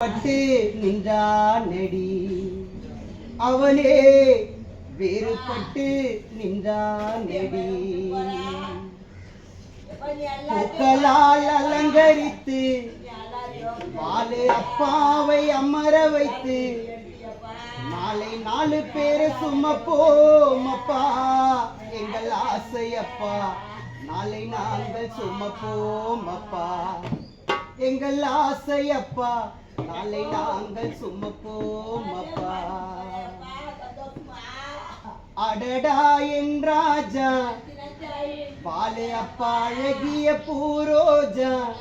பட்டு நின்றான் நெடி அவனே வேறுபட்டு நின்றான் நெடி பூக்களால் அலங்கரித்து வாழு அப்பாவை அமர வைத்து நாளை நாலு பேரை சுமப்போம் அப்பா எங்கள் ஆசை அப்பா நாளை நாங்கள் சுமப்போம் அப்பா எங்கள் ஆசை அப்பா நாளை நாங்கள் சுமப்போம் அப்பா அடடா என் ராஜா. பாலே அப்பா அழகிய பூரோஜா.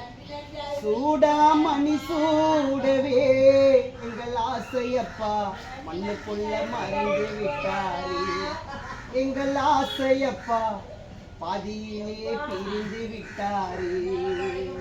சூடா மணி சூடவே. எங்கள் ஆசையப்பா மண்ணுக்குள்ள மறைந்து விட்டாரே. எங்கள் ஆசையப்பா பாதியிலே பிரிந்து விட்டாரே.